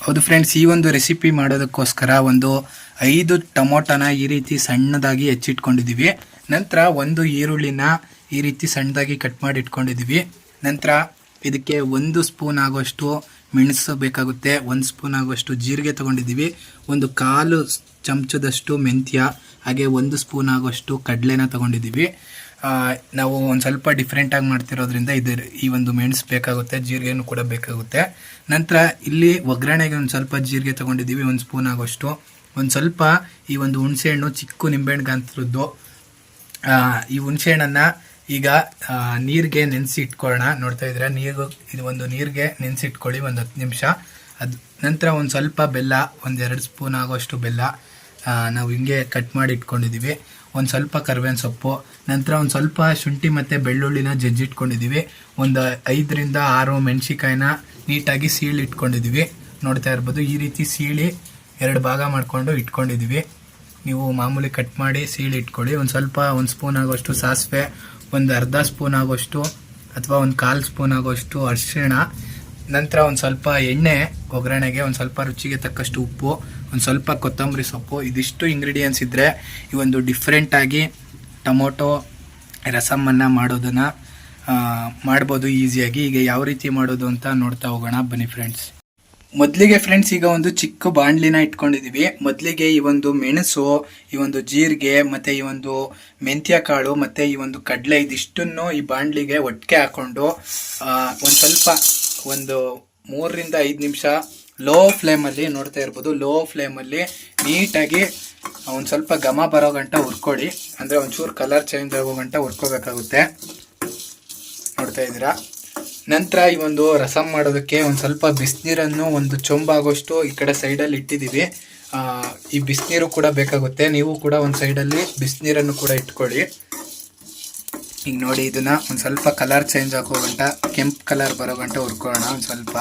ಹೌದು ಫ್ರೆಂಡ್ಸ್ ಈ ಒಂದು ರೆಸಿಪಿ ಮಾಡೋದಕ್ಕೋಸ್ಕರ ಒಂದು ಐದು ಟೊಮೊಟೊನ ಈ ರೀತಿ ಸಣ್ಣದಾಗಿ ಹೆಚ್ಚಿಟ್ಕೊಂಡಿದ್ದೀವಿ ನಂತರ ಒಂದು ಈರುಳ್ಳಿನ ಈ ರೀತಿ ಸಣ್ಣದಾಗಿ ಕಟ್ ಮಾಡಿ ಇಟ್ಕೊಂಡಿದ್ದೀವಿ ನಂತರ ಇದಕ್ಕೆ ಒಂದು ಸ್ಪೂನ್ ಆಗುವಷ್ಟು ಮೆಣಸು ಬೇಕಾಗುತ್ತೆ. ಒಂದು ಸ್ಪೂನ್ ಆಗುವಷ್ಟು ಜೀರಿಗೆ ತೊಗೊಂಡಿದ್ದೀವಿ ಒಂದು ಕಾಲು ಚಮಚದಷ್ಟು ಮೆಂತ್ಯ, ಹಾಗೆ ಒಂದು ಸ್ಪೂನ್ ಆಗುವಷ್ಟು ಕಡಲೆನ ತಗೊಂಡಿದ್ದೀವಿ ನಾವು ಒಂದು ಸ್ವಲ್ಪ ಡಿಫ್ರೆಂಟಾಗಿ ಮಾಡ್ತಿರೋದ್ರಿಂದ ಇದು ಈ ಒಂದು ಮೆಣಸು ಬೇಕಾಗುತ್ತೆ ಜೀರಿಗೆನೂ ಕೂಡ ಬೇಕಾಗುತ್ತೆ. ನಂತರ ಇಲ್ಲಿ ಒಗ್ಗರಣೆಗೆ ಒಂದು ಸ್ವಲ್ಪ ಜೀರಿಗೆ ತಗೊಂಡಿದ್ದೀವಿ ಒಂದು ಸ್ಪೂನ್ ಆಗೋಷ್ಟು. ಒಂದು ಸ್ವಲ್ಪ ಈ ಒಂದು ಹುಣಸೆಹಣ್ಣು ಚಿಕ್ಕ ನಿಂಬೆಹಣ್ಣು ಗಾತ್ರದ್ದು. ಆ, ಈ ಹುಣಸೆಹಣ್ಣನ್ನು ಈಗ ನೀರಿಗೆ ನೆನೆಸಿ ಇಟ್ಕೊಳ್ಳೋಣ ನೋಡ್ತಾ ಇದ್ರೆ ನೀರು ಇದು ಒಂದು ನೀರಿಗೆ ನೆನೆಸಿ ಇಟ್ಕೊಳ್ಳಿ ಒಂದು ಹತ್ತು ನಿಮಿಷ. ಅದು ನಂತರ ಒಂದು ಸ್ವಲ್ಪ ಬೆಲ್ಲ ಒಂದೆರಡು ಸ್ಪೂನ್ ಆಗೋಷ್ಟು ಬೆಲ್ಲ ನಾವು ಹಿಂಗೆ ಕಟ್ ಮಾಡಿ ಇಟ್ಕೊಂಡಿದ್ದೀವಿ. ಒಂದು ಸ್ವಲ್ಪ ಕರ್ಬೇವಿನ ಸೊಪ್ಪು, ನಂತರ ಒಂದು ಸ್ವಲ್ಪ ಶುಂಠಿ ಮತ್ತು ಬೆಳ್ಳುಳ್ಳಿನ ಜಜ್ಜಿಟ್ಕೊಂಡಿದ್ದೀವಿ ಒಂದು ಐದರಿಂದ ಆರು ಮೆಣಸಿಕಾಯಿನ ನೀಟಾಗಿ ಸೀಳಿ ಇಟ್ಕೊಂಡಿದ್ದೀವಿ ನೋಡ್ತಾ ಇರ್ಬೋದು, ಈ ರೀತಿ ಸೀಳಿ ಎರಡು ಭಾಗ ಮಾಡಿಕೊಂಡು ಇಟ್ಕೊಂಡಿದ್ದೀವಿ ನೀವು ಮಾಮೂಲಿ ಕಟ್ ಮಾಡಿ ಸೀಳಿ ಇಟ್ಕೊಳ್ಳಿ ಒಂದು ಸ್ವಲ್ಪ, ಒಂದು ಸ್ಪೂನ್ ಆಗೋಷ್ಟು ಸಾಸಿವೆ, ಒಂದು ಅರ್ಧ ಸ್ಪೂನ್ ಆಗೋಷ್ಟು ಅಥವಾ ಒಂದು ಕಾಲು ಸ್ಪೂನ್ ಆಗೋಷ್ಟು ಅರಿಶಿಣ, ನಂತರ ಒಂದು ಸ್ವಲ್ಪ ಎಣ್ಣೆ, ಒಗ್ಗರಣೆಗೆ ಒಂದು ಸ್ವಲ್ಪ ರುಚಿಗೆ ತಕ್ಕಷ್ಟು ಉಪ್ಪು ಒಂದು ಸ್ವಲ್ಪ ಕೊತ್ತಂಬರಿ ಸೊಪ್ಪು, ಇದಿಷ್ಟು ಇಂಗ್ರೀಡಿಯೆಂಟ್ಸ್ ಇದ್ದರೆ ಈ ಒಂದು ಡಿಫ್ರೆಂಟಾಗಿ ಟೊಮೊಟೊ ರಸಮನ್ನು ಮಾಡೋದನ್ನು ಮಾಡ್ಬೋದು ಈಸಿಯಾಗಿ ಈಗ ಯಾವ ರೀತಿ ಮಾಡೋದು ಅಂತ ನೋಡ್ತಾ ಹೋಗೋಣ. ಬನ್ನಿ ಫ್ರೆಂಡ್ಸ್ ಮೊದಲಿಗೆ ಫ್ರೆಂಡ್ಸ್ ಈಗ ಒಂದು ಚಿಕ್ಕ ಬಾಣಲಿನ ಇಟ್ಕೊಂಡಿದ್ದೀವಿ ಮೊದಲಿಗೆ ಈ ಒಂದು ಮೆಣಸು, ಈ ಒಂದು ಜೀರಿಗೆ, ಮತ್ತು ಈ ಒಂದು ಮೆಂತ್ಯ ಕಾಳು ಮತ್ತು ಈ ಒಂದು ಕಡಲೆ, ಇದಿಷ್ಟನ್ನು ಈ ಬಾಣಲಿಗೆ ಒಟ್ಟಿಗೆ ಹಾಕ್ಕೊಂಡು ಒಂದು ಸ್ವಲ್ಪ ಒಂದು ಮೂರರಿಂದ ಐದು ನಿಮಿಷ ಲೋ ಫ್ಲೇಮಲ್ಲಿ ನೋಡ್ತಾ ಇರ್ಬೋದು. ಲೋ ಫ್ಲೇಮಲ್ಲಿ ನೀಟಾಗಿ ಒಂದು ಸ್ವಲ್ಪ ಘಮ ಬರೋ ಗಂಟ ಹುರ್ಕೊಳ್ಳಿ. ಅಂದರೆ ಒಂಚೂರು ಕಲರ್ ಚೇಂಜ್ ಆಗೋ ಗಂಟ ಹುರ್ಕೋಬೇಕಾಗುತ್ತೆ. ನೋಡ್ತಾ ಇದ್ದೀರಾ? ನಂತರ ಈ ಒಂದು ರಸಂ ಮಾಡೋದಕ್ಕೆ ಒಂದು ಸ್ವಲ್ಪ ಬಿಸಿನೀರನ್ನು ಒಂದು ಚೊಂಬಾಗೋಷ್ಟು ಈ ಕಡೆ ಸೈಡಲ್ಲಿ ಇಟ್ಟಿದ್ದೀವಿ. ಈ ಬಿಸಿನೀರು ಕೂಡ ಬೇಕಾಗುತ್ತೆ. ನೀವು ಕೂಡ ಒಂದು ಸೈಡಲ್ಲಿ ಬಿಸಿನೀರನ್ನು ಕೂಡ ಇಟ್ಕೊಳ್ಳಿ. ಈಗ ನೋಡಿ, ಇದನ್ನು ಒಂದು ಸ್ವಲ್ಪ ಕಲರ್ ಚೇಂಜ್ ಆಗೋ ಗಂಟ, ಕೆಂಪು ಕಲರ್ ಬರೋ ಗಂಟ ಹುರ್ಕೊಳ್ಳೋಣ ಒಂದು ಸ್ವಲ್ಪ.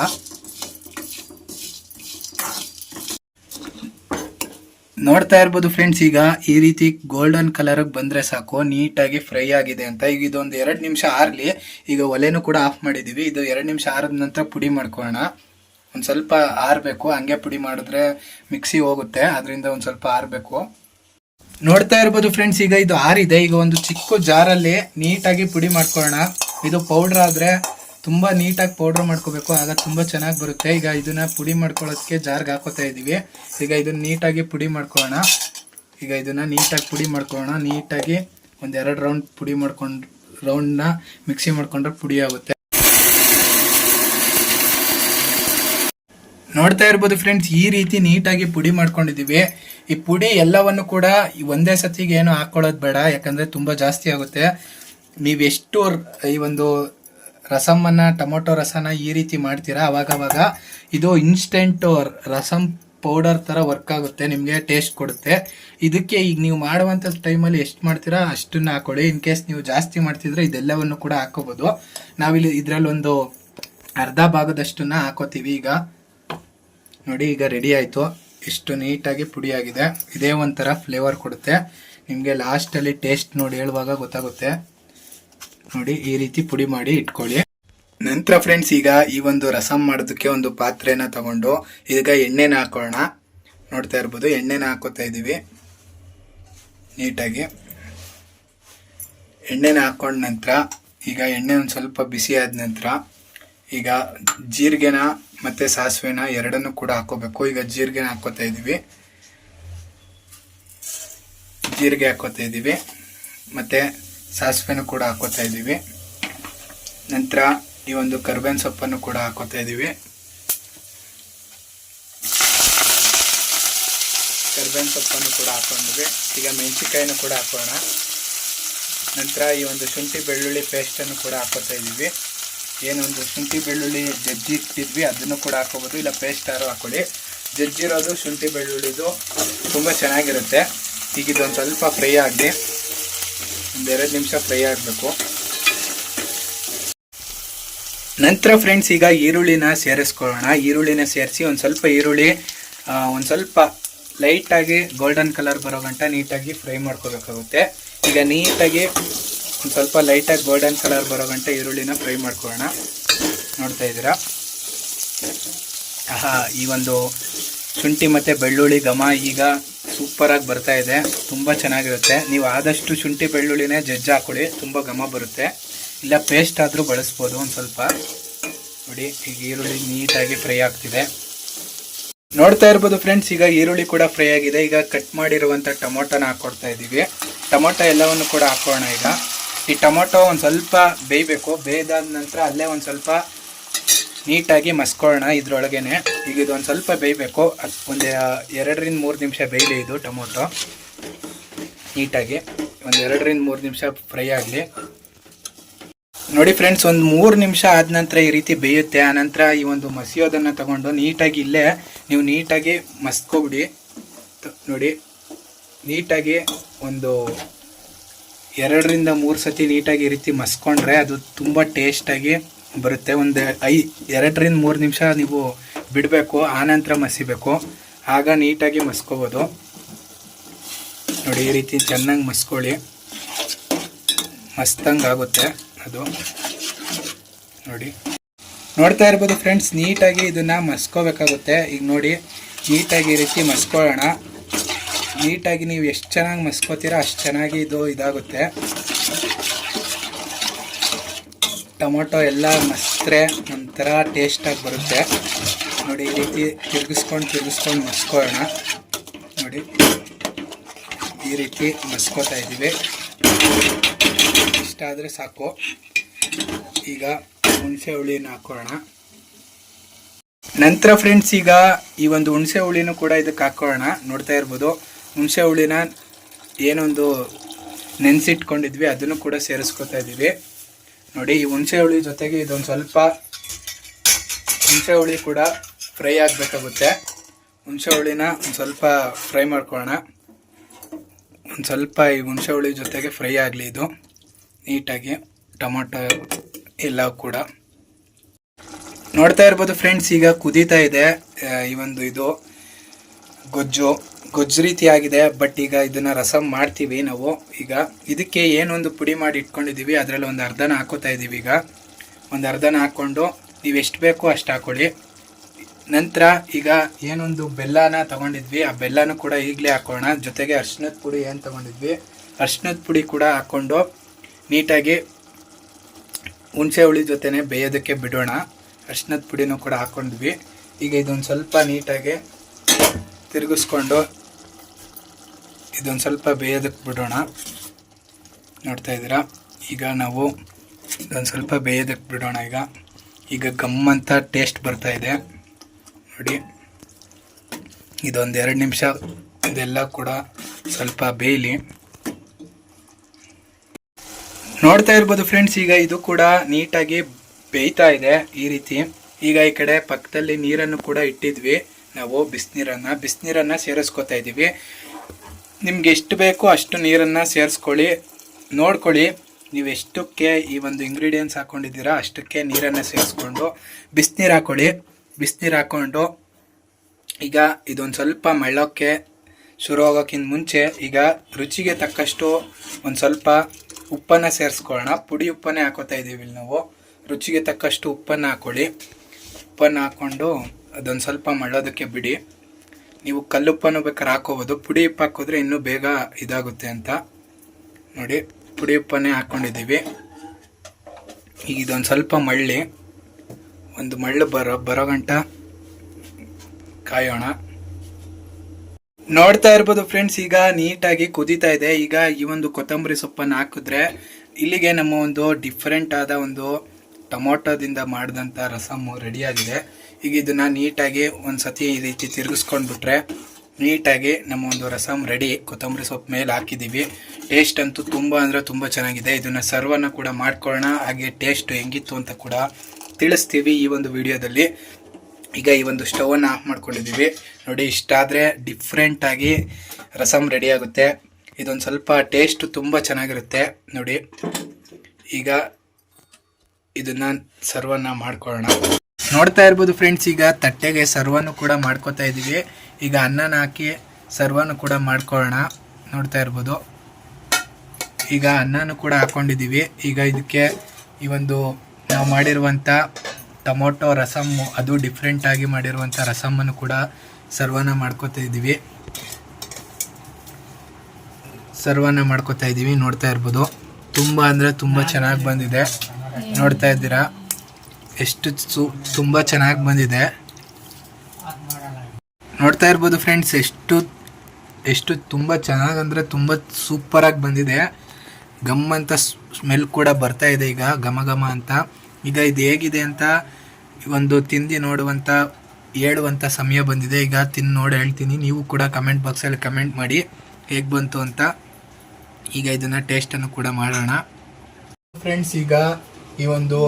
ನೋಡ್ತಾ ಇರ್ಬೋದು ಫ್ರೆಂಡ್ಸ್ ಈಗ ಈ ರೀತಿ ಗೋಲ್ಡನ್ ಕಲರ್ ಬಂದ್ರೆ ಸಾಕು ನೀಟಾಗಿ ಫ್ರೈ ಆಗಿದೆ ಅಂತ. ಈಗ ಇದೊಂದು ಎರಡು ನಿಮಿಷ ಆರ್ಲಿ, ಈಗ ಒಲೆನೂ ಕೂಡ ಆಫ್ ಮಾಡಿದೀವಿ. ಇದು ಎರಡು ನಿಮಿಷ ಆರಿದ ನಂತರ ಪುಡಿ ಮಾಡ್ಕೊಳ್ಳೋಣ. ಒಂದು ಸ್ವಲ್ಪ ಆರಬೇಕು, ಹಂಗೆ ಪುಡಿ ಮಾಡಿದ್ರೆ ಮಿಕ್ಸಿ ಹೋಗುತ್ತೆ ಅದರಿಂದ ಒಂದು ಸ್ವಲ್ಪ ಆರಬೇಕು. ನೋಡ್ತಾ ಇರ್ಬೋದು ಫ್ರೆಂಡ್ಸ್ ಈಗ ಇದು ಆರಿದೆ. ಈಗ ಒಂದು ಚಿಕ್ಕ ಜಾರಲ್ಲಿ ನೀಟಾಗಿ ಪುಡಿ ಮಾಡ್ಕೊಳ್ಳೋಣ. ಇದು ಪೌಡ್ರ್ ಆದ್ರೆ ತುಂಬಾ ನೀಟಾಗಿ ಪೌಡ್ರ್ ಮಾಡ್ಕೋಬೇಕು. ಆಗ ತುಂಬ ಚೆನ್ನಾಗಿ ಬರುತ್ತೆ. ಈಗ ಇದನ್ನು ಪುಡಿ ಮಾಡ್ಕೊಳ್ಳೋದಕ್ಕೆ ಜಾರ್ಗೆ ಹಾಕೋತಾ ಇದ್ದೀವಿ ಈಗ ಇದನ್ನ ನೀಟಾಗಿ ಪುಡಿ ಮಾಡ್ಕೊಳ್ಳೋಣ. ಈಗ ಇದನ್ನು ನೀಟಾಗಿ ಪುಡಿ ಮಾಡ್ಕೊಳ್ಳೋಣ. ನೀಟಾಗಿ ಒಂದೆರಡು ರೌಂಡ್ ಪುಡಿ ಮಾಡ್ಕೊಂಡು ರೌಂಡ್ನ ಮಿಕ್ಸಿ ಮಾಡ್ಕೊಂಡ್ರೆ ಪುಡಿ ಆಗುತ್ತೆ. ನೋಡ್ತಾ ಇರ್ಬೋದು ಫ್ರೆಂಡ್ಸ್ ಈ ರೀತಿ ನೀಟಾಗಿ ಪುಡಿ ಮಾಡ್ಕೊಂಡಿದ್ದೀವಿ ಈ ಪುಡಿ ಎಲ್ಲವನ್ನು ಕೂಡ ಒಂದೇ ಸತಿಗೆ ಏನು ಹಾಕೊಳ್ಳೋದು ಬೇಡ. ಯಾಕಂದರೆ ತುಂಬ ಜಾಸ್ತಿ ಆಗುತ್ತೆ. ನೀವೆಷ್ಟು ಈ ಒಂದು ರಸಮನ್ನ ಟೊಮೊಟೊ ರಸನ ಈ ರೀತಿ ಮಾಡ್ತೀರಾ? ಅವಾಗವಾಗ ಇದು ಇನ್ಸ್ಟೆಂಟ್ ರಸಂ ಪೌಡರ್ ಥರ ವರ್ಕ್ ಆಗುತ್ತೆ, ನಿಮಗೆ ಟೇಸ್ಟ್ ಕೊಡುತ್ತೆ. ಇದಕ್ಕೆ ಈಗ ನೀವು ಮಾಡುವಂಥ ಟೈಮಲ್ಲಿ ಎಷ್ಟು ಮಾಡ್ತೀರಾ? ಅಷ್ಟನ್ನು ಹಾಕೊಳ್ಳಿ. ಇನ್ ಕೇಸ್ ನೀವು ಜಾಸ್ತಿ ಮಾಡ್ತಿದ್ರೆ ಇದೆಲ್ಲವನ್ನು ಕೂಡ ಹಾಕೋಬೋದು. ನಾವಿಲ್ಲಿ ಇದರಲ್ಲಿ ಒಂದು ಅರ್ಧ ಭಾಗದಷ್ಟನ್ನು ಹಾಕೋತೀವಿ. ಈಗ ನೋಡಿ, ಈಗ ರೆಡಿ ಆಯಿತು. ಎಷ್ಟು ನೀಟಾಗಿ ಪುಡಿಯಾಗಿದೆ. ಇದೇ ಒಂಥರ ಫ್ಲೇವರ್ ಕೊಡುತ್ತೆ. ನಿಮಗೆ ಲಾಸ್ಟಲ್ಲಿ ಟೇಸ್ಟ್ ನೋಡಿ ಹೇಳುವಾಗ ಗೊತ್ತಾಗುತ್ತೆ. ನೋಡಿ ಈ ರೀತಿ ಪುಡಿ ಮಾಡಿ ಇಟ್ಕೊಳ್ಳಿ. ನಂತರ ಫ್ರೆಂಡ್ಸ್ ಈಗ ಈ ಒಂದು ರಸಂ ಮಾಡೋದಕ್ಕೆ ಒಂದು ಪಾತ್ರೆನ ತಗೊಂಡು ಈಗ ಎಣ್ಣೆನ ಹಾಕೋಣ ನೋಡ್ತಾ ಇರ್ಬೋದು, ಎಣ್ಣೆನ ಹಾಕೋತಾ ಇದ್ದೀವಿ ನೀಟಾಗಿ. ಎಣ್ಣೆನ ಹಾಕೊಂಡ ನಂತರ, ಈಗ ಎಣ್ಣೆ ಒಂದು ಸ್ವಲ್ಪ ಬಿಸಿ ಆದ ನಂತರ, ಈಗ ಜೀರಿಗೆನ ಮತ್ತು ಸಾಸಿವೆನ ಎರಡನ್ನೂ ಕೂಡ ಹಾಕೋಬೇಕು. ಈಗ ಜೀರಿಗೆನ ಹಾಕೋತಾ ಇದ್ದೀವಿ ಜೀರಿಗೆ ಹಾಕೋತಾ ಇದ್ದೀವಿ ಮತ್ತೆ ಸಾಸಿವೆನೂ ಕೂಡ ಹಾಕೋತಾ ಇದ್ದೀವಿ. ನಂತರ ಈ ಒಂದು ಕರ್ಬೇವಿನ ಸೊಪ್ಪನ್ನು ಕೂಡ ಹಾಕೋತಾ ಇದ್ದೀವಿ. ಕರ್ಬೇವಿನ ಸೊಪ್ಪನ್ನು ಕೂಡ ಹಾಕೊಂಡಿವಿ ಈಗ ಮೆಣಸಿಕಾಯಿನೂ ಕೂಡ ಹಾಕೋಣ. ನಂತರ ಈ ಒಂದು ಶುಂಠಿ ಬೆಳ್ಳುಳ್ಳಿ ಪೇಸ್ಟನ್ನು ಕೂಡ ಹಾಕೋತಾ ಇದ್ದೀವಿ. ಏನೊಂದು ಶುಂಠಿ ಬೆಳ್ಳುಳ್ಳಿ ಜಜ್ಜಿ ಇಟ್ಟಿದ್ವಿ, ಅದನ್ನು ಕೂಡ ಹಾಕೋಬೋದು. ಇಲ್ಲ ಪೇಸ್ಟ್ ಹಾಕೊಳ್ಳಿ. ಜಜ್ಜಿರೋದು ಶುಂಠಿ ಬೆಳ್ಳುಳ್ಳಿದು, ತುಂಬ ಚೆನ್ನಾಗಿರುತ್ತೆ. ಈಗ ಇದೊಂದು ಸ್ವಲ್ಪ ಫ್ರೈ ಆಗಲಿ. ಒಂದೆರಡು ನಿಮಿಷ ಫ್ರೈ ಆಗಬೇಕು. ನಂತರ ಫ್ರೆಂಡ್ಸ್ ಈಗ ಈರುಳ್ಳಿನ ಸೇರಿಸ್ಕೊಳ್ಳೋಣ. ಈರುಳ್ಳಿನ ಸೇರಿಸಿ ಒಂದು ಸ್ವಲ್ಪ ಈರುಳ್ಳಿ ಒಂದು ಸ್ವಲ್ಪ ಲೈಟಾಗಿ ಗೋಲ್ಡನ್ ಕಲರ್ ಬರೋ ಗಂಟ ನೀಟಾಗಿ ಫ್ರೈ ಮಾಡ್ಕೋಬೇಕಾಗುತ್ತೆ. ಈಗ ನೀಟಾಗಿ ಒಂದು ಸ್ವಲ್ಪ ಲೈಟಾಗಿ ಗೋಲ್ಡನ್ ಕಲರ್ ಬರೋ ಗಂಟ ಈರುಳ್ಳಿನ ಫ್ರೈ ಮಾಡ್ಕೊಳ್ಳೋಣ. ನೋಡ್ತಾ ಇದ್ದೀರಾ? ಆಹಾ, ಈ ಒಂದು ಶುಂಠಿ ಮತ್ತು ಬೆಳ್ಳುಳ್ಳಿ ಘಮ ಈಗ ಸೂಪರಾಗಿ ಬರ್ತಾ ಇದೆ. ತುಂಬ ಚೆನ್ನಾಗಿರುತ್ತೆ. ನೀವು ಆದಷ್ಟು ಶುಂಠಿ ಬೆಳ್ಳುಳ್ಳಿನೇ ಜಜ್ಜಿ ಹಾಕೊಳ್ಳಿ. ತುಂಬ ಘಮ ಬರುತ್ತೆ. ಇಲ್ಲ ಪೇಸ್ಟ್ ಆದರೂ ಬಳಸ್ಬೋದು ಒಂದು ಸ್ವಲ್ಪ. ನೋಡಿ, ಈಗ ಈರುಳ್ಳಿ ನೀಟಾಗಿ ಫ್ರೈ ಆಗ್ತಿದೆ. ನೋಡ್ತಾ ಇರ್ಬೋದು ಫ್ರೆಂಡ್ಸ್, ಈಗ ಈರುಳ್ಳಿ ಕೂಡ ಫ್ರೈ ಆಗಿದೆ. ಈಗ ಕಟ್ ಮಾಡಿರುವಂಥ ಟೊಮೊಟೊನ ಹಾಕ್ಕೊಡ್ತಾ ಇದ್ದೀವಿ. ಟೊಮೊಟೊ ಎಲ್ಲವನ್ನು ಕೂಡ ಹಾಕೋಣ ಈಗ. ಈ ಟೊಮೊಟೊ ಒಂದು ಸ್ವಲ್ಪ ಬೇಯಬೇಕು. ಬೇಯ್ದಾದ ನಂತರ ಅಲ್ಲೇ ಒಂದು ಸ್ವಲ್ಪ ನೀಟಾಗಿ ಮಸ್ಕೊಳ್ಳೋಣ ಇದ್ರೊಳಗೇನೆ. ಈಗ ಇದೊಂದು ಸ್ವಲ್ಪ ಬೇಯಬೇಕು. ಒಂದು ಎರಡರಿಂದ ಮೂರು ನಿಮಿಷ ಬೇಯಲಿ ಇದು ಟೊಮೊಟೊ. ನೀಟಾಗಿ ಒಂದು ಎರಡರಿಂದ ಮೂರು ನಿಮಿಷ ಫ್ರೈ ಆಗಲಿ. ನೋಡಿ ಫ್ರೆಂಡ್ಸ್, ಒಂದು ಮೂರು ನಿಮಿಷ ಆದ ನಂತರ ಈ ರೀತಿ ಬೇಯುತ್ತೆ. ಆನಂತರ ಈ ಒಂದು ಮಸಿಯೋದನ್ನು ತಗೊಂಡು ನೀಟಾಗಿ ಇಲ್ಲೇ ನೀವು ನೀಟಾಗಿ ಮಸ್ಕೊಬಿಡಿ. ನೋಡಿ, ನೀಟಾಗಿ ಒಂದು ಎರಡರಿಂದ ಮೂರು ಸತಿ ನೀಟಾಗಿ ಈ ರೀತಿ ಮಸ್ಕೊಂಡ್ರೆ ಅದು ತುಂಬ ಟೇಸ್ಟಾಗಿ ಬರುತ್ತೆ. ಒಂದು ಐ, ಎರಡರಿಂದ ಮೂರು ನಿಮಿಷ ನೀವು ಬಿಡಬೇಕು ಆನಂತರ ಮಸಿಬೇಕು. ಆಗ ನೀಟಾಗಿ ಮಸ್ಕೋಬೋದು. ನೋಡಿ, ಈ ರೀತಿ ಚೆನ್ನಾಗಿ ಮಸ್ಕೊಳ್ಳಿ. ಮಸ್ತಂಗೆ ಆಗುತ್ತೆ ಅದು. ನೋಡಿ. ನೋಡ್ತಾ ಇರ್ಬೋದು ಫ್ರೆಂಡ್ಸ್, ನೀಟಾಗಿ ಇದನ್ನು ಮಸ್ಕೋಬೇಕಾಗುತ್ತೆ. ಈಗ ನೋಡಿ, ನೀಟಾಗಿ ಈ ರೀತಿ ಮಸ್ಕೊಳ್ಳೋಣ. ನೀಟಾಗಿ ನೀವು ಎಷ್ಟು ಚೆನ್ನಾಗಿ ಮಸ್ಕೋತೀರ ಅಷ್ಟು ಚೆನ್ನಾಗಿ ಇದು ಇದಾಗುತ್ತೆ. ಟೊಮೊಟೊ ಎಲ್ಲ ಮಸ್ತ್ರೆ ಒಂಥರ ಟೇಸ್ಟಾಗಿ ಬರುತ್ತೆ. ನೋಡಿ ಈ ರೀತಿ ತಿರುಗಿಸ್ಕೊಂಡು ತಿರುಗಿಸ್ಕೊಂಡು ಮಸ್ಕೊಳ್ಳೋಣ. ನೋಡಿ ಈ ರೀತಿ ಮಸ್ಕೋತಾ ಇದ್ದೀವಿ. ಇಷ್ಟ ಆದರೆ ಸಾಕು. ಈಗ ಹುಣಸೆ ಹುಳಿನ ಹಾಕೋಣ. ನಂತರ ಫ್ರೆಂಡ್ಸ್ ಈಗ ಈ ಒಂದು ಹುಣಸೆ ಹುಳಿನೂ ಕೂಡ ಇದಕ್ಕೆ ಹಾಕೋಣ. ನೋಡ್ತಾ ಇರ್ಬೋದು. ಹುಣಸೆ ಹುಳಿನ ಏನೊಂದು ನೆನೆಸಿಟ್ಕೊಂಡಿದ್ವಿ, ಅದನ್ನು ಕೂಡ ಸೇರಿಸ್ಕೊತಾ ಇದ್ದೀವಿ. ನೋಡಿ, ಈ ಹುಣಸೆ ಹುಳಿ ಜೊತೆಗೆ ಇದೊಂದು ಸ್ವಲ್ಪ ಹುಣಸೆ ಹುಳಿ ಕೂಡ ಫ್ರೈ ಆಗಬೇಕಾಗುತ್ತೆ. ಹುಣಸೆ ಹುಳಿನ ಒಂದು ಸ್ವಲ್ಪ ಫ್ರೈ ಮಾಡ್ಕೊಳ್ಳೋಣ. ಒಂದು ಸ್ವಲ್ಪ ಈ ಹುಣಸೆ ಹುಳಿ ಜೊತೆಗೆ ಫ್ರೈ ಆಗಲಿ ಇದು. ನೀಟಾಗಿ ಟೊಮೊಟೊ ಎಲ್ಲ ಕೂಡ. ನೋಡ್ತಾ ಇರ್ಬೋದು ಫ್ರೆಂಡ್ಸ್, ಈಗ ಕುದೀತಾ ಇದೆ ಈ ಒಂದು ಇದು, ಗೊಜ್ಜು. ಗೊಜ್ಜು ರೀತಿ ಆಗಿದೆ ಬಟ್ ಈಗ ಇದನ್ನ ರಸಂ ಮಾಡ್ತೀವಿ ನಾವು. ಈಗ ಇದಕ್ಕೆ ಏನೊಂದು ಪುಡಿ ಮಾಡಿ ಇಟ್ಕೊಂಡಿದ್ದೀವಿ, ಅದರಲ್ಲಿ ಒಂದು ಅರ್ಧನ ಹಾಕೋತಾ ಇದ್ದೀವಿ ಈಗ. ಒಂದು ಅರ್ಧನ ಹಾಕ್ಕೊಂಡು ನೀವು ಎಷ್ಟು ಬೇಕೋ ಅಷ್ಟು ಹಾಕೊಳ್ಳಿ. ನಂತರ ಈಗ ಏನೊಂದು ಬೆಲ್ಲನ ತಗೊಂಡಿದ್ವಿ, ಆ ಬೆಲ್ಲನೂ ಕೂಡ ಈಗಲೇ ಹಾಕೋಣ ಜೊತೆಗೆ ಅರ್ಶಿನದ ಪುಡಿ ಏನು ತಗೊಂಡಿದ್ವಿ ಅರ್ಶಿನದ ಪುಡಿ ಕೂಡ ಹಾಕ್ಕೊಂಡು ನೀಟಾಗಿ ಹುಣಸೆ ಹುಳಿ ಜೊತೆನೆ ಬೇಯೋದಕ್ಕೆ ಬಿಡೋಣ. ಅರ್ಶಿನದ ಪುಡಿನೂ ಕೂಡ ಹಾಕ್ಕೊಂಡ್ವಿ ಈಗ ಇದೊಂದು ಸ್ವಲ್ಪ ನೀಟಾಗಿ ತಿರುಗಿಸ್ಕೊಂಡು ಇದೊಂದು ಸ್ವಲ್ಪ ಬೇಯೋದಕ್ಕೆ ಬಿಡೋಣ. ನೋಡ್ತಾ ಇದ್ದೀರಾ? ಈಗ ನಾವು ಇದೊಂದು ಸ್ವಲ್ಪ ಬೇಯೋದಕ್ಕೆ ಬಿಡೋಣ ಈಗ. ಈಗ ಗಮ್ ಅಂತ ಟೇಸ್ಟ್ ಬರ್ತಾ ಇದೆ. ನೋಡಿ. ಇದೊಂದು ಎರಡು ನಿಮಿಷ ಇದೆಲ್ಲ ಕೂಡ ಸ್ವಲ್ಪ ಬೇಯಲಿ. ನೋಡ್ತಾ ಇರ್ಬೋದು ಫ್ರೆಂಡ್ಸ್ ಈಗ ಇದು ಕೂಡ ನೀಟಾಗಿ ಬೇಯ್ತಾ ಇದೆ ಈ ರೀತಿ. ಈಗ ಈ ಕಡೆ ಪಕ್ಕದಲ್ಲಿ ನೀರನ್ನು ಕೂಡ ಇಟ್ಟಿದ್ವಿ. ನಾವು ಬಿಸಿನೀರನ್ನು ಬಿಸಿನೀರನ್ನು ಸೇರಿಸ್ಕೊತಾ ಇದ್ದೀವಿ. ನಿಮ್ಗೆ ಎಷ್ಟು ಬೇಕೋ ಅಷ್ಟು ನೀರನ್ನು ಸೇರಿಸ್ಕೊಳ್ಳಿ. ನೋಡ್ಕೊಳ್ಳಿ, ನೀವು ಎಷ್ಟಕ್ಕೆ ಈ ಒಂದು ಇಂಗ್ರೀಡಿಯೆಂಟ್ಸ್ ಹಾಕೊಂಡಿದ್ದೀರಾ, ಅಷ್ಟಕ್ಕೆ ನೀರನ್ನು ಸೇರಿಸ್ಕೊಂಡು ಬಿಸಿನೀರು ಹಾಕೊಳ್ಳಿ. ಬಿಸಿನೀರು ಹಾಕ್ಕೊಂಡು ಈಗ ಇದೊಂದು ಸ್ವಲ್ಪ ಮಳ್ಳೋಕ್ಕೆ ಶುರು ಆಗೋಕ್ಕಿಂತ ಮುಂಚೆ ಈಗ ರುಚಿಗೆ ತಕ್ಕಷ್ಟು ಒಂದು ಸ್ವಲ್ಪ ಉಪ್ಪನ್ನು ಸೇರಿಸ್ಕೊಳ್ಳೋಣ. ಪುಡಿ ಉಪ್ಪನ್ನೇ ಹಾಕೋತಾ ಇದ್ದೀವಿ ಇಲ್ಲಿ ನಾವು. ರುಚಿಗೆ ತಕ್ಕಷ್ಟು ಉಪ್ಪನ್ನು ಹಾಕೊಳ್ಳಿ. ಉಪ್ಪನ್ನು ಹಾಕ್ಕೊಂಡು ಅದೊಂದು ಸ್ವಲ್ಪ ಮಳ್ಳೋದಕ್ಕೆ ಬಿಡಿ. ನೀವು ಕಲ್ಲುಪ್ಪನ್ನು ಬೇಕಾದ್ರೆ ಹಾಕೋಬೋದು. ಪುಡಿ ಉಪ್ಪು ಹಾಕಿದ್ರೆ ಇನ್ನೂ ಬೇಗ ಇದಾಗುತ್ತೆ ಅಂತ ನೋಡಿ. ಪುಡಿ ಉಪ್ಪನ್ನೇ ಹಾಕ್ಕೊಂಡಿದ್ದೀವಿ ಈಗ ಇದೊಂದು ಸ್ವಲ್ಪ ಮಳ್ಳಿ. ಒಂದು ಮಳ್ಳು ಬರೋ ಬರೋ ಗಂಟ ಕಾಯೋಣ. ನೋಡ್ತಾ ಇರ್ಬೋದು ಫ್ರೆಂಡ್ಸ್, ಈಗ ನೀಟಾಗಿ ಕುದೀತಾ ಇದೆ. ಈಗ ಈ ಒಂದು ಕೊತ್ತಂಬರಿ ಸೊಪ್ಪನ್ನು ಹಾಕಿದ್ರೆ ಇಲ್ಲಿಗೆ ನಮ್ಮ ಒಂದು ಡಿಫ್ರೆಂಟ್ ಆದ ಒಂದು ಟೊಮೊಟೊದಿಂದ ಮಾಡಿದಂಥ ರಸಮ್ಮು ರೆಡಿಯಾಗಿದೆ. ಈಗ ಇದನ್ನ ನೀಟಾಗಿ ಒಂದು ಸತಿ ಈ ರೀತಿ ತಿರುಗಿಸ್ಕೊಂಡ್ಬಿಟ್ರೆ ನೀಟಾಗಿ ನಮ್ಮ ಒಂದು ರಸಮ್ ರೆಡಿ. ಕೊತ್ತಂಬರಿ ಸೊಪ್ಪು ಮೇಲೆ ಹಾಕಿದ್ದೀವಿ ಟೇಸ್ಟ್ ಅಂತೂ ತುಂಬ ಅಂದರೆ ತುಂಬ ಚೆನ್ನಾಗಿದೆ. ಇದನ್ನು ಸರ್ವನ್ನ ಕೂಡ ಮಾಡ್ಕೊಳ್ಳೋಣ. ಹಾಗೆ ಟೇಸ್ಟ್ ಹೆಂಗಿತ್ತು ಅಂತ ಕೂಡ ತಿಳಿಸ್ತೀವಿ ಈ ಒಂದು ವಿಡಿಯೋದಲ್ಲಿ. ಈಗ ಈ ಒಂದು ಸ್ಟವನ್ನು ಆಫ್ ಮಾಡ್ಕೊಂಡಿದ್ದೀವಿ ನೋಡಿ ಇಷ್ಟಾದರೆ ಡಿಫ್ರೆಂಟಾಗಿ ರಸಮ್ ರೆಡಿ ಆಗುತ್ತೆ. ಇದೊಂದು ಸ್ವಲ್ಪ ಟೇಸ್ಟ್ ತುಂಬ ಚೆನ್ನಾಗಿರುತ್ತೆ. ನೋಡಿ, ಈಗ ಇದನ್ನ ಸರ್ವನ್ನ ಮಾಡ್ಕೊಳ್ಳೋಣ. ನೋಡ್ತಾ ಇರ್ಬೋದು ಫ್ರೆಂಡ್ಸ್ ಈಗ ತಟ್ಟೆಗೆ ಸರ್ವನ್ನು ಕೂಡ ಮಾಡ್ಕೋತಾ ಇದ್ದೀವಿ. ಈಗ ಅನ್ನನ ಹಾಕಿ ಸರ್ವನ್ನು ಕೂಡ ಮಾಡ್ಕೊಳ್ಳೋಣ. ನೋಡ್ತಾ ಇರ್ಬೋದು. ಈಗ ಅನ್ನನು ಕೂಡ ಹಾಕೊಂಡಿದ್ದೀವಿ. ಈಗ ಇದಕ್ಕೆ ಈ ಒಂದು ನಾವು ಮಾಡಿರುವಂಥ ಟೊಮೊಟೊ ರಸಮ್ಮು ಅದು ಡಿಫ್ರೆಂಟ್ ಆಗಿ ಮಾಡಿರುವಂಥ ರಸಮ್ಮನ್ನು ಕೂಡ ಸರ್ವನ ಮಾಡ್ಕೋತಾ ಇದ್ದೀವಿ. ಸರ್ವನ ಮಾಡ್ಕೋತಾ ಇದ್ದೀವಿ. ನೋಡ್ತಾ ಇರ್ಬೋದು. ತುಂಬ ಅಂದರೆ ತುಂಬ ಚೆನ್ನಾಗಿ ಬಂದಿದೆ. ನೋಡ್ತಾ ಇದ್ದೀರಾ? ಎಷ್ಟು ಸು, ತುಂಬ ಚೆನ್ನಾಗಿ ಬಂದಿದೆ. ನೋಡ್ತಾ ಇರ್ಬೋದು ಫ್ರೆಂಡ್ಸ್, ಎಷ್ಟು ಎಷ್ಟು ತುಂಬ ಚೆನ್ನಾಗಿ ಅಂದರೆ ತುಂಬ ಸೂಪರಾಗಿ ಬಂದಿದೆ. ಗಮ್ ಅಂತ ಸ್ಮೆಲ್ ಕೂಡ ಬರ್ತಾ ಇದೆ ಈಗ, ಘಮ ಘಮ ಅಂತ. ಈಗ ಇದು ಹೇಗಿದೆ ಅಂತ ಒಂದು ತಿಂದು ನೋಡುವಂಥ ಹೇಳುವಂಥ ಸಮಯ ಬಂದಿದೆ. ಈಗ ತಿಂದು ನೋಡಿ ಹೇಳ್ತೀನಿ. ನೀವು ಕೂಡ ಕಮೆಂಟ್ ಬಾಕ್ಸಲ್ಲಿ ಕಮೆಂಟ್ ಮಾಡಿ ಹೇಗೆ ಬಂತು ಅಂತ. ಈಗ ಇದನ್ನು ಟೇಸ್ಟನ್ನು ಕೂಡ ಮಾಡೋಣ. ಫ್ರೆಂಡ್ಸ್, ಈಗ ಈ ಒಂದು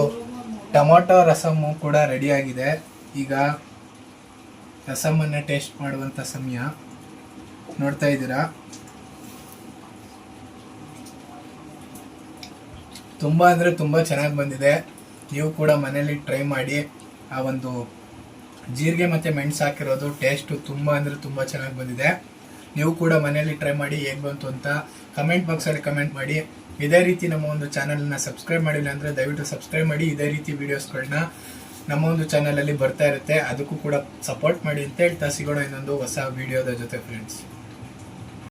ಟೊಮೊಟೊ ರಸಮ್ಮು ಕೂಡ ರೆಡಿಯಾಗಿದೆ ಈಗ ರಸಮನ್ನು ಟೇಸ್ಟ್ ಮಾಡುವಂಥ ಸಮಯ. ನೋಡ್ತಾ ಇದ್ದೀರಾ? ತುಂಬ ಅಂದರೆ ತುಂಬ ಚೆನ್ನಾಗಿ ಬಂದಿದೆ. ನೀವು ಕೂಡ ಮನೇಲಿ ಟ್ರೈ ಮಾಡಿ ಆ ಒಂದು ಜೀರಿಗೆ ಮತ್ತು ಮೆಣಸು ಹಾಕಿರೋದು ಟೇಸ್ಟು ತುಂಬ ಅಂದರೆ ತುಂಬ ಚೆನ್ನಾಗಿ ಬಂದಿದೆ. ನೀವು ಕೂಡ ಮನೆಯಲ್ಲಿ ಟ್ರೈ ಮಾಡಿ ಹೇಗೆ ಬಂತು ಅಂತ ಕಮೆಂಟ್ ಬಾಕ್ಸಲ್ಲಿ ಕಮೆಂಟ್ ಮಾಡಿ. ಇದೇ ರೀತಿ ನಮ್ಮ ಒಂದು ಚಾನಲ್ನ ಸಬ್ಸ್ಕ್ರೈಬ್ ಮಾಡಿಲ್ಲ ಅಂದರೆ ದಯವಿಟ್ಟು ಸಬ್ಸ್ಕ್ರೈಬ್ ಮಾಡಿ. ಇದೇ ರೀತಿ ವೀಡಿಯೋಸ್ಗಳನ್ನ ನಮ್ಮ ಒಂದು ಚಾನಲಲ್ಲಿ ಬರ್ತಾ ಇರುತ್ತೆ. ಅದಕ್ಕೂ ಕೂಡ ಸಪೋರ್ಟ್ ಮಾಡಿ ಅಂತ ಹೇಳ್ತಾ ಸಿಗೋಣ ಇನ್ನೊಂದು ಹೊಸ ವಿಡಿಯೋದ ಜೊತೆ ಫ್ರೆಂಡ್ಸ್